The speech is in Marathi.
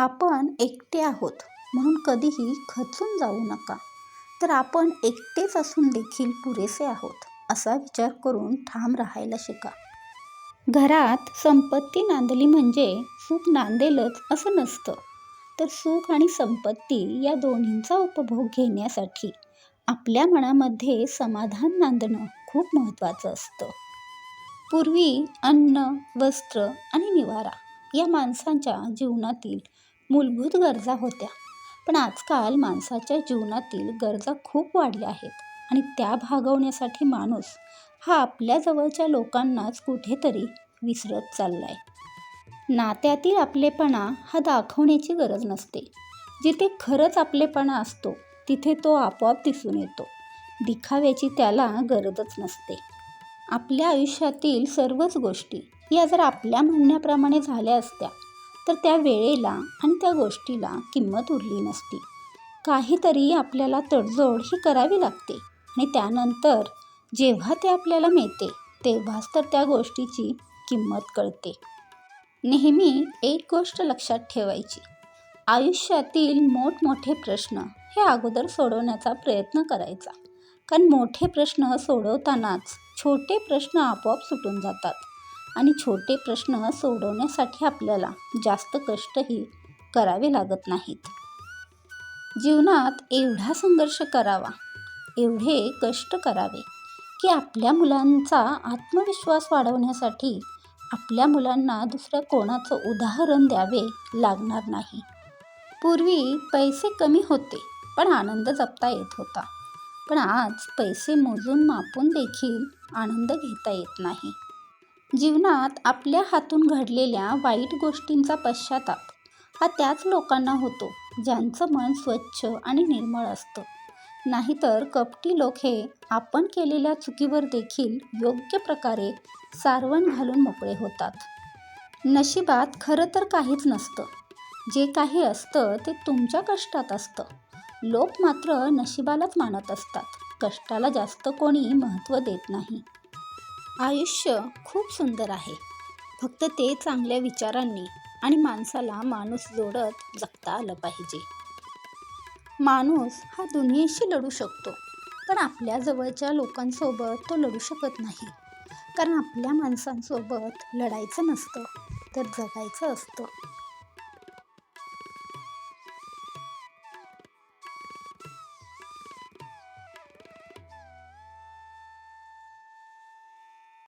आपण एकटे आहोत म्हणून कधीही खचून जाऊ नका. तर आपण एकटेच असून देखील पुरेसे आहोत असा विचार करून ठाम राहायला शिका. घरात संपत्ती नांदली म्हणजे सुख नांदेलच असं नसतं. तर सुख आणि संपत्ती या दोन्हींचा उपभोग घेण्यासाठी आपल्या मनामध्ये समाधान नांदणं खूप महत्त्वाचं असतं. पूर्वी अन्न वस्त्र आणि निवारा या माणसांच्या जीवनातील मूलभूत गरजा होत्या. पण आजकाल माणसाच्या जीवनातील गरजा खूप वाढल्या आहेत आणि त्या भागवण्यासाठी माणूस हा आपल्या जवळच्या लोकांनाच कुठेतरी विसरत चाललाय. नात्यातील आपलेपणा हा दाखवण्याची गरज नसते. जिथे खरंच आपलेपणा असतो तिथे तो आपोआप दिसून येतो. दिखाव्याची त्याला गरजच नसते. आपल्या आयुष्यातील सर्वच गोष्टी या जर आपल्या म्हणण्याप्रमाणे झाल्या असत्या तर त्या वेळेला आणि त्या गोष्टीला किंमत उरली नसती. काहीतरी आपल्याला तडजोड ही करावी लागते आणि त्यानंतर जेव्हा ते आपल्याला मिळते तेव्हाच तर त्या गोष्टीची किंमत कळते. नेहमी एक गोष्ट लक्षात ठेवायची. आयुष्यातील मोठमोठे प्रश्न हे अगोदर सोडवण्याचा प्रयत्न करायचा. कारण मोठे प्रश्न सोडवतानाच छोटे प्रश्न आपोआप सुटून जातात. आणि छोटे प्रश्न सोडवण्यासाठी आपल्याला जास्त कष्टही करावे लागत नाहीत. जीवनात एवढा संघर्ष करावा एवढे कष्ट करावे की आपल्या मुलांचा आत्मविश्वास वाढवण्यासाठी आपल्या मुलांना दुसऱ्या कोणाचं उदाहरण द्यावे लागणार नाही. पूर्वी पैसे कमी होते पण आनंद जपता येत होता. पण आज पैसे मोजून मापून देखील आनंद घेता येत नाही. जीवनात आपल्या हातून घडलेल्या वाईट गोष्टींचा पश्चाताप हा त्याच लोकांना होतो ज्यांचं मन स्वच्छ आणि निर्मळ असतं. नाहीतर कपटी लोक हे आपण केलेल्या चुकीवर देखील योग्य प्रकारे सारवण घालून मोकळे होतात. नशिबात खरं तर काहीच नसतं. जे काही असतं ते तुमच्या कष्टात असतं. लोक मात्र नशिबालाच मानत असतात. कष्टाला जास्त कोणी महत्त्व देत नाही. आयुष्य खूप सुंदर आहे. फक्त ते चांगल्या विचारांनी आणि माणसाला माणूस जोडत जगता आलं पाहिजे. माणूस हा दुनियेशी लढू शकतो पण आपल्या जवळच्या लोकांसोबत तो लढू शकत नाही. कारण आपल्या माणसांसोबत लढायचं नसतं तर जगायचं असतं.